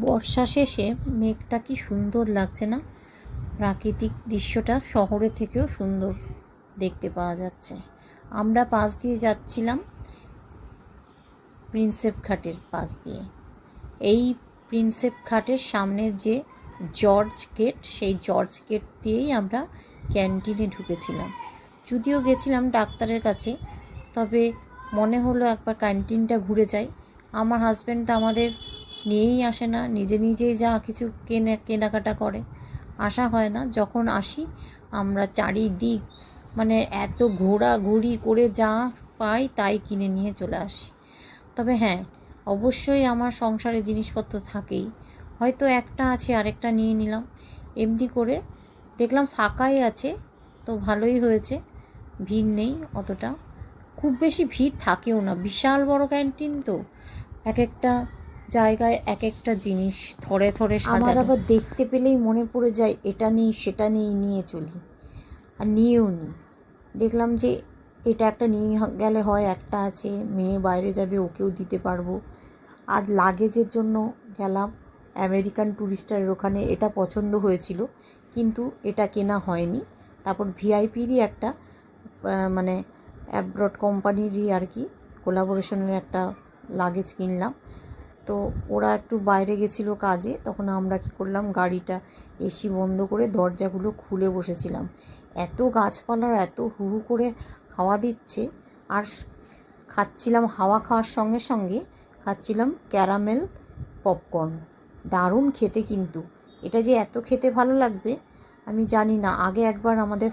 বর্ষা শেষে মেঘটা কি সুন্দর লাগছে না? প্রাকৃতিক দৃশ্যটা শহরে থেকেও সুন্দর দেখতে পাওয়া যাচ্ছে। আমরা পাশ দিয়ে যাচ্ছিলাম প্রিন্সেপ ঘাটের পাশ দিয়ে। এই প্রিন্সেপ ঘাটের সামনে যে জর্জ গেট, সেই জর্জ গেট দিয়েই আমরা ক্যান্টিনে ঢুকেছিলাম। যদিও গেছিলাম ডাক্তারের কাছে, তবে মনে হলো একবার ক্যান্টিনটা ঘুরে যাই। আমার হাজব্যান্ড আমাদের নিয়েই আসে না, নিজে নিজেই যা কিছু কেনে কেনাকাটা করে। আসা হয় না, যখন আসি আমরা চারিদিক মানে এত ঘোরাঘুরি করে যা পাই তাই কিনে নিয়ে চলে আসি। তবে হ্যাঁ অবশ্যই আমার সংসারে জিনিসপত্র থাকেই। হয়তো একটা আছে, আরেকটা নিয়ে নিলাম। এমনি করে দেখলাম ফাঁকাই আছে, তো ভালোই হয়েছে। ভিড় নেই অতটা। খুব বেশি ভিড় থাকেও না, বিশাল বড় ক্যান্টিন তো। এক একটা জায়গায় এক একটা জিনিস থরে থরে আমার আবার দেখতে পেলেই মনে পড়ে যায় এটা নেই সেটা নেই নিয়ে চলি। আর নিয়েও নিই দেখলাম যে এটা একটা নিয়ে গেলে হয় একটা আছে মেয়ে বাইরে যাবে ওকেও দিতে পারব। আর লাগেজের জন্য গেলাম আমেরিকান টুরিস্টারের ওখানে এটা পছন্দ হয়েছিল কিন্তু এটা কেনা হয়নি। তারপর ভিআইপিরই একটা মানে অ্যাব্রড কোম্পানিরই আর কি কোলাবোরেশনের একটা লাগেজ কিনলাম। তো ওরা একটু বাইরে গেছিল কাজে, তখন আমরা কি করলাম, গাড়িটা এসি বন্ধ করে দরজাগুলো খুলে বসেছিলাম। এত গাছপালার এত হু হু করে হাওয়া দিচ্ছে, আর খাচ্ছিলাম হাওয়া খাওয়ার সঙ্গে সঙ্গে খাচ্ছিলাম ক্যারামেল পপকর্ন। দারুণ খেতে কিন্তু। এটা যে এত খেতে ভালো লাগবে, আমি জানি না। আগে একবার আমাদের